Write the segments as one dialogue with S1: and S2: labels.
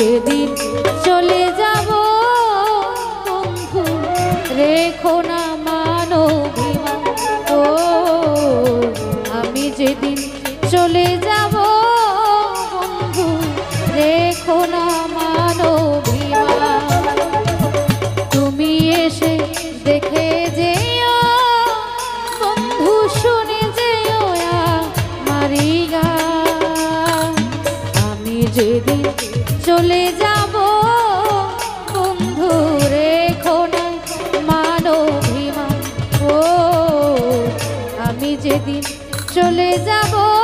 S1: যেদিন চলে যাব, বন্ধু, রেখো না মানবিমান ও আমি যেদিন চলে যাব, বন্ধু, রেখো না মানবিমান। তুমি এসে দেখে যেও, বন্ধু, শুনে যেও মারি গান। আমি যেদিন চলে যাব। বন্ধু রেখো না মানবিমান। ও আমি যেদিন চলে যাব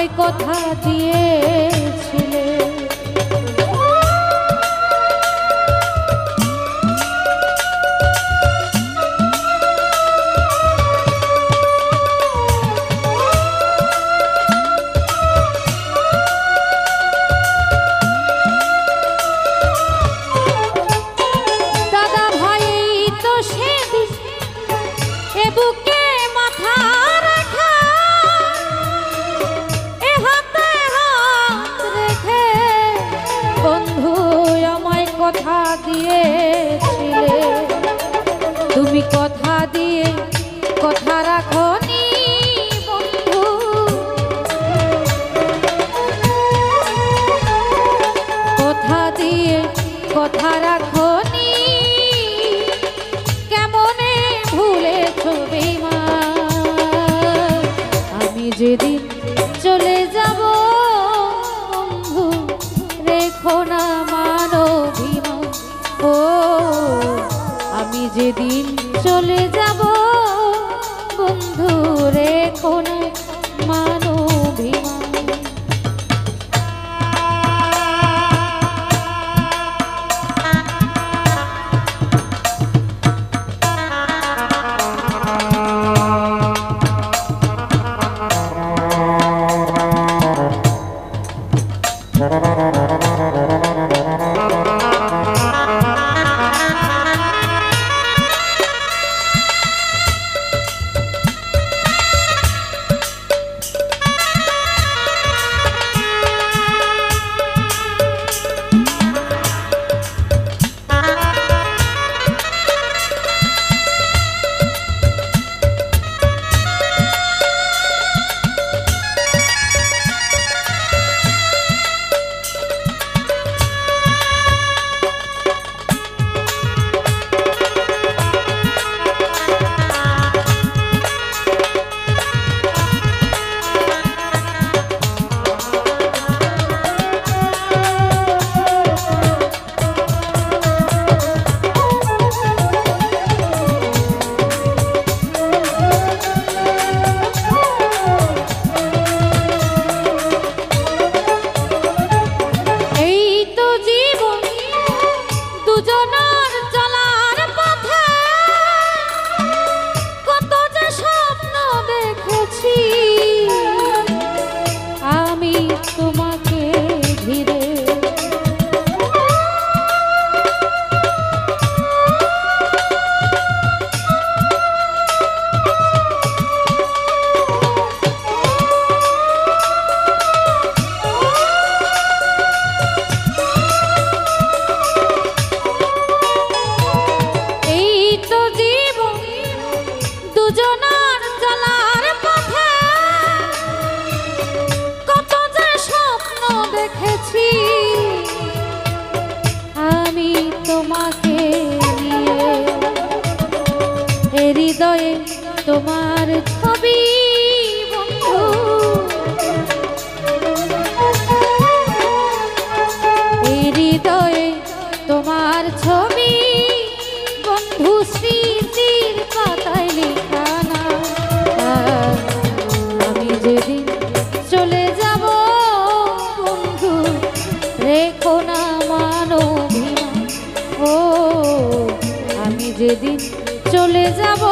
S1: আমায় কথা দিয়েছিলে। দাদা ভাই তো কথা রাখনি কেমনে ভুলে ছবি আমি যেদিন চলে যাব, বন্ধু, রেখো না মানবিমা ও, আমি যেদিন তোমার ছবি, বন্ধু। হৃদয়ে তোমার ছবি, বন্ধু স্মৃতির পাতায় লেখা না। আমি যেদিন চলে যাব, বন্ধু, রেখো না মানবিনা ও, আমি যেদিন চলে যাব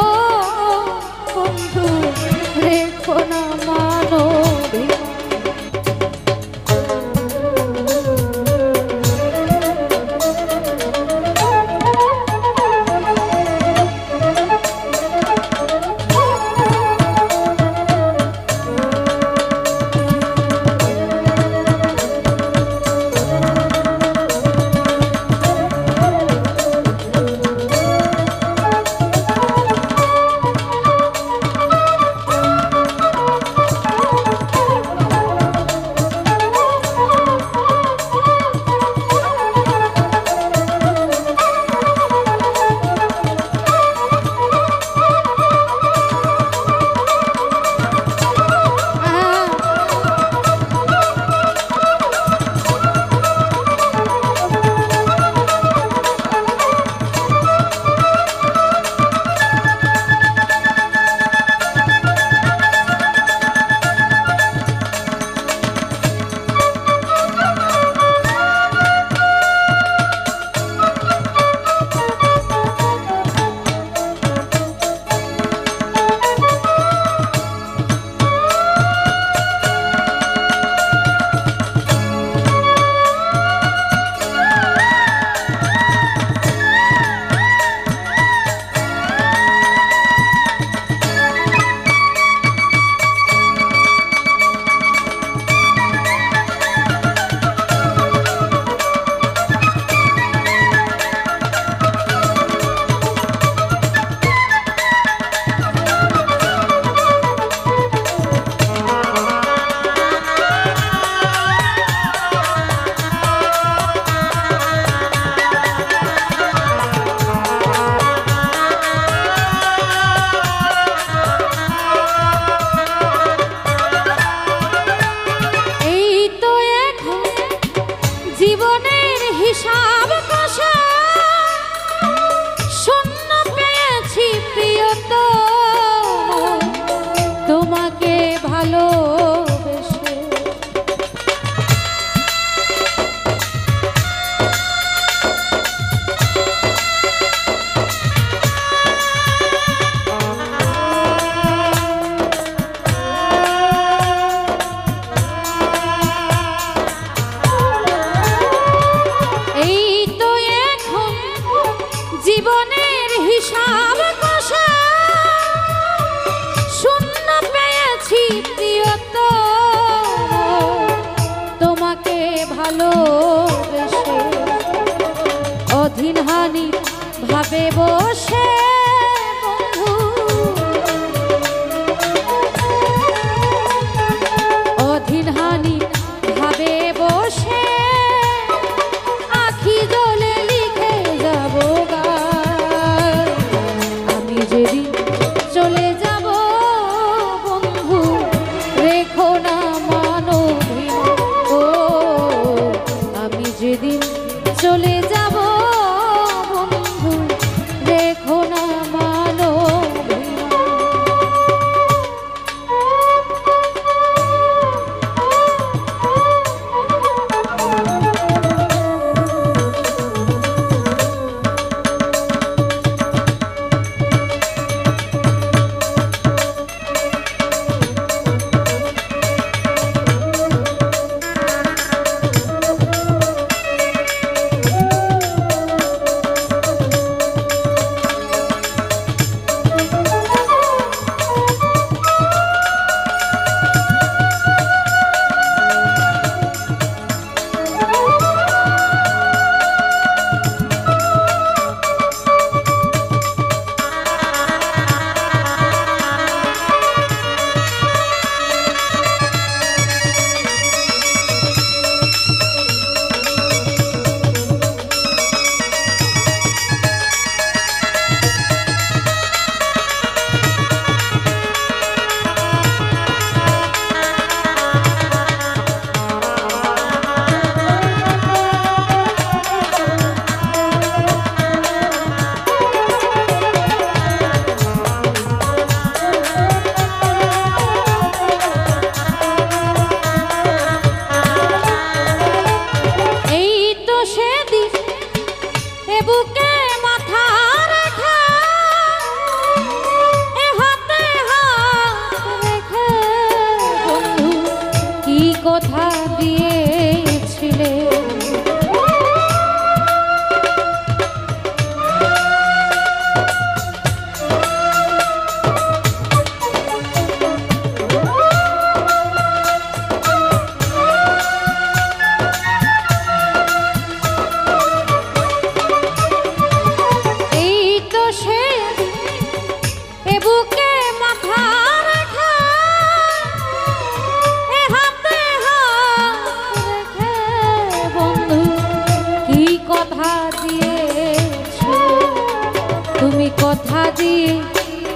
S1: ভালোবেসে এই জীবনের হিসাব ভালোবেসে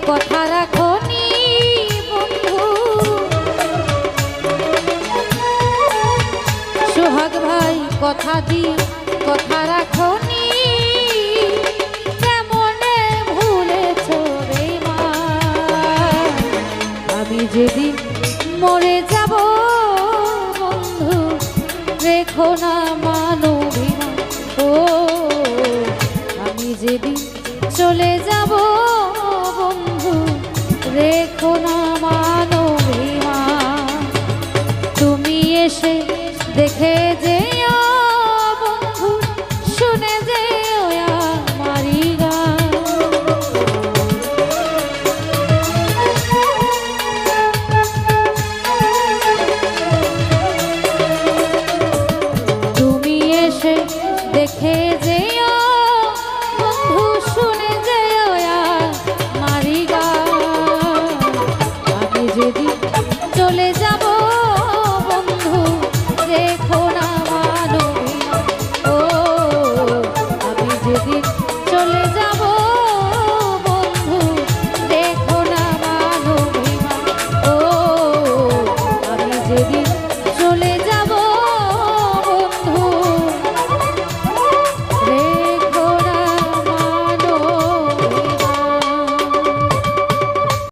S1: কথা রাখো সোহাগ ভাই, কথা দি, কথা কেমনে মা? আমি যেদিন মরে যাব বন্ধু, রেখো না মানবিমান ও, আমি যেদিন চলে যাব রেখো না তুমি এসে দেখে